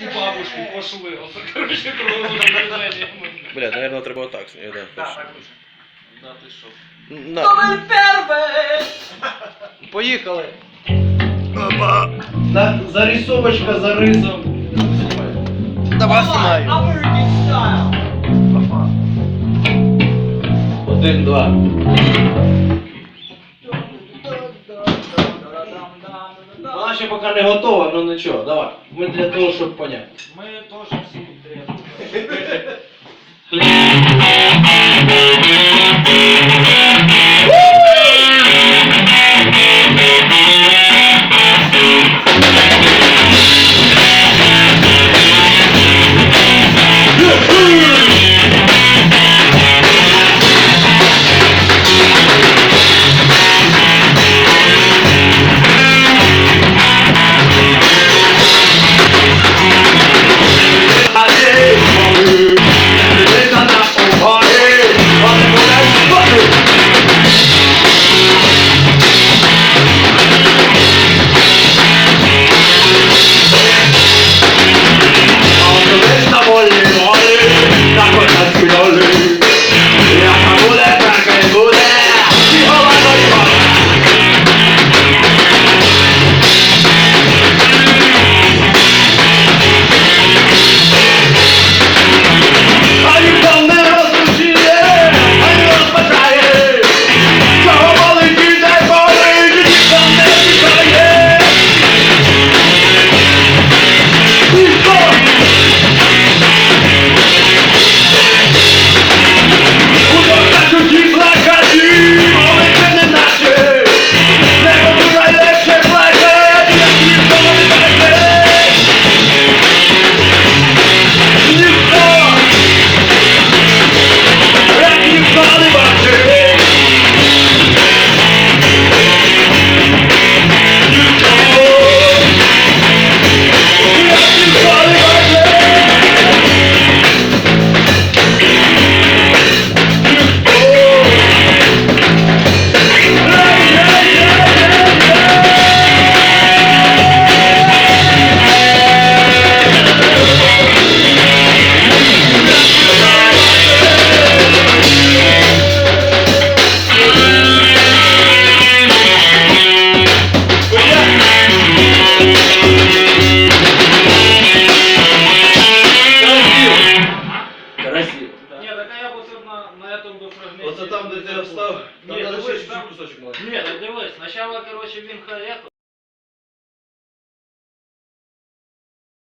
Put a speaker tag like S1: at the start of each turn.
S1: І бабушку
S2: пошли. Оце, коротше, круговим.
S3: Бля, наверное, треба отак. Я, да, Так, точно. так
S2: лучше. Да ти що?
S3: На. Поїхали. Опа. На, зарисовочка за рисом. Давай знімаю. Один, два. Ще поки не готова, ну нічого, давай. Ми для того, щоб поняти.
S2: Ми теж Просто там, де ти встав, там Ні, треба ще дивись, чуть-чуть там-
S3: кусочок маленький.
S2: Ні, так дивись, спочатку, коротше, він хаєхав.